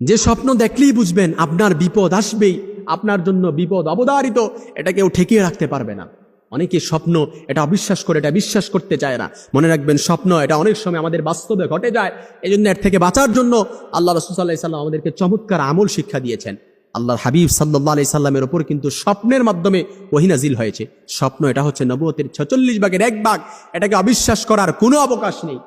যে স্বপ্ন দেখলেই বুঝবেন আপনার বিপদ আসবেই। আপনার জন্য বিপদ অবধারিত, এটা কেউ ঠেকিয়ে রাখতে পারবে না। অনেকে স্বপ্ন এটা অবিশ্বাস করে, এটা বিশ্বাস করতে চায় না। মনে রাখবেন, স্বপ্ন এটা অনেক সময় আমাদের বাস্তবে ঘটে যায়। এই জন্য এর থেকে বাঁচার জন্য আল্লাহ রসুল্লাহ সাল্লাম আমাদেরকে চমৎকার আমল শিক্ষা দিয়েছেন। আল্লাহর হাবিব সাল্লাহ আলি সাল্লামের ওপর কিন্তু স্বপ্নের মাধ্যমে ওহিনাজিল হয়েছে। স্বপ্ন এটা হচ্ছে নবতের ছচল্লিশ ভাগের এক ভাগ। এটাকে অবিশ্বাস করার কোনো অবকাশ নেই।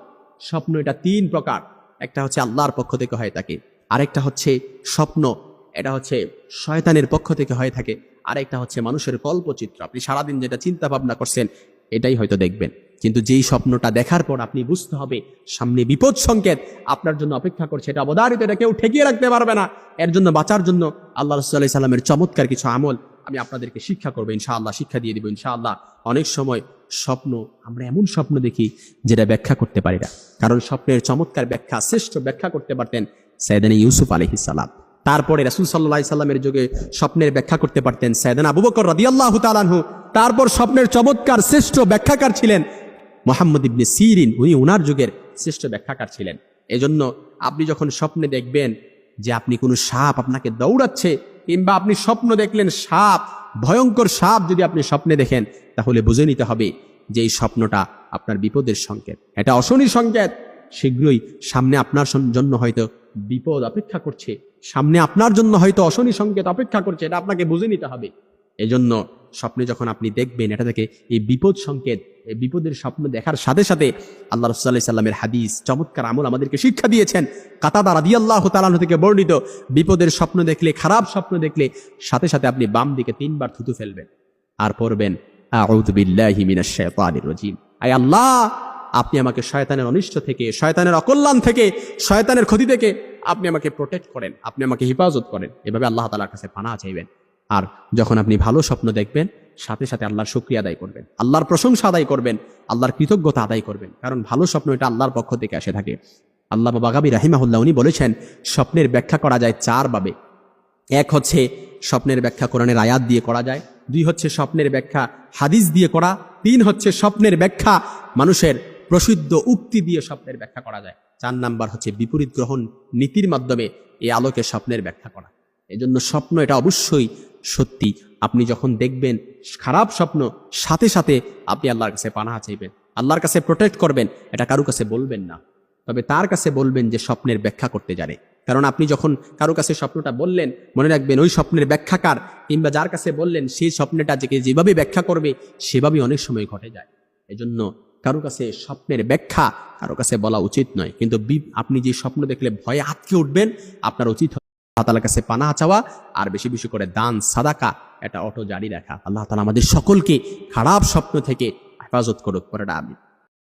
স্বপ্ন এটা তিন প্রকার। একটা হচ্ছে আল্লাহর পক্ষ থেকে হয় থাকে আরেকটা হচ্ছে স্বপ্ন, এটা হচ্ছে শয়তানের পক্ষ থেকে হয়ে থাকে। আরেকটা হচ্ছে মানুষের কল্পচিত্র। আপনি সারাদিন যেটা চিন্তা ভাবনা করছেন, এটাই হয়তো দেখবেন। কিন্তু যেই স্বপ্নটা দেখার পর আপনি বুঝতে হবে, সামনে বিপদ সংকেত আপনার জন্য অপেক্ষা করছে। এটা অবদারিত এটা কেউ ঠেকিয়ে রাখতে পারবে না। এর জন্য বাঁচার জন্য আল্লাহ রসুল্লাহ সাল্লামের চমৎকার কিছু আমল আমি আপনাদেরকে শিক্ষা করব। ইনশাআল্লাহ, শিক্ষা দিয়ে দিব ইনশাআল্লাহ। অনেক সময় স্বপ্ন, আমরা এমন স্বপ্ন দেখি যেটা ব্যাখ্যা করতে পারি না। কারণ স্বপ্নের চমৎকার ব্যাখ্যা, শ্রেষ্ঠ ব্যাখ্যা করতে পারতেন সৈয়দানি ইউসুফ আলহিসাল্লাম তারপরে রাসুল সাল্লাহ সাল্লামের যুগে স্বপ্নের ব্যাখ্যা করতে পারতেন সৈয়দান আবু বকর রদিয়াল্লাহ তালানহু তারপর স্বপ্নের চমৎকার শ্রেষ্ঠ ব্যাখ্যাকার ছিলেন মোহাম্মদ ইবনে সিরিন। উনি ওনার যুগের শ্রেষ্ঠ ব্যাখ্যাকার ছিলেন। এজন্য আপনি যখন স্বপ্নে দেখবেন যে আপনি কোনো সাপ আপনাকে দৌড়াচ্ছে কিংবা আপনি স্বপ্ন দেখলেন সাপ, ভয়ঙ্কর সাপ যদি আপনি স্বপ্নে দেখেন, তাহলে বুঝে নিতে হবে যে এই স্বপ্নটা আপনার বিপদের সংকেত। এটা অশনি সংকেত। শীঘ্রই সামনে আপনার জন্য হয়তো বিপদ অপেক্ষা করছে। সামনে আপনার জন্য হয়তো অশনি সংকেত অপেক্ষা করছে, এটা আপনাকে বুঝে নিতে হবে। এজন্য স্বপ্নে যখন আপনি দেখবেন, এটা থেকে এই বিপদ সংকেত, এই বিপদের স্বপ্ন দেখার সাথে সাথে আল্লাহ রসুল্লাহ সাল্লামের হাদিস, চমৎকার আমল আমাদেরকে শিক্ষা দিয়েছেন। কাতাদা রাদি আল্লাহ তালানো থেকে বর্ণিত, বিপদের স্বপ্ন দেখলে, খারাপ স্বপ্ন দেখলে সাথে সাথে আপনি বাম দিকে তিনবার থুতু ফেলবেন আর পড়বেন আল্লাহ, আপনি আমাকে শয়তানের অনিষ্ট থেকে, শয়তানের অকল্যাণ থেকে, শয়তানের ক্ষতি থেকে আপনি আমাকে প্রোটেক্ট করেন, আপনি আমাকে হেফাজত করেন। এভাবে আল্লাহ তালার কাছে পানা চাইবেন। আর যখন আপনি ভালো স্বপ্ন দেখবেন, সাথে সাথে আল্লাহর শুক্রিয়া আদায় করবেন। আল্লাহর প্রশংসা আদায় করবেন, আল্লাহর কৃতজ্ঞতা আদায় করবেন। কারণ ভালো স্বপ্ন এটা আল্লাহর পক্ষ থেকে আসে থাকে। আল্লাহ বাগাবি রাহিমাহুল্লাহ উনি বলেছেন, স্বপ্নের ব্যাখ্যা করা যায় চার ভাবে। এক হচ্ছে স্বপ্নের ব্যাখ্যা কোরআনের আয়াত দিয়ে করা যায়। দুই হচ্ছে স্বপ্নের ব্যাখ্যা হাদিস দিয়ে করা। তিন হচ্ছে স্বপ্নের ব্যাখ্যা মানুষের প্রসিদ্ধ উক্তি দিয়ে স্বপ্নের ব্যাখ্যা করা যায়। চার নাম্বার হচ্ছে বিপরীত গ্রহণ নীতির মাধ্যমে এই আলোকে স্বপ্নের ব্যাখ্যা করা। এজন্য স্বপ্ন এটা অবশ্যই সত্যি। আপনি যখন দেখবেন খারাপ স্বপ্ন, সাথে সাথে আপনি আল্লাহর কাছে পানাহা চাইবেন। আল্লাহর কাছে প্রোটেক্ট করবেন, এটা কারও কাছে বলবেন না। তবে তার কাছে বলবেন যে স্বপ্নের ব্যাখ্যা করতে জানে। কারণ আপনি যখন কারও কাছে স্বপ্নটা বললেন, মনে রাখবেন ওই স্বপ্নের ব্যাখ্যাকার কিংবা যার কাছে বললেন সেই স্বপ্নটা যে যেভাবে ব্যাখ্যা করবে, সেভাবেই অনেক সময় ঘটে যায়। এজন্য কারও কাছে স্বপ্নের ব্যাখ্যা কারও কাছে বলা উচিত নয়। কিন্তু আপনি যে স্বপ্ন দেখলে ভয়ে আটকে উঠবেন, আপনার উচিত আল্লাহ কাছে পানা চাওয়া আর বেশি বেশি করে দান, সাদাকা, এটা অটো জারি রাখা। আল্লাহ তালা আমাদের সকলকে খারাপ স্বপ্ন থেকে হেফাজত করুক। পরে আমি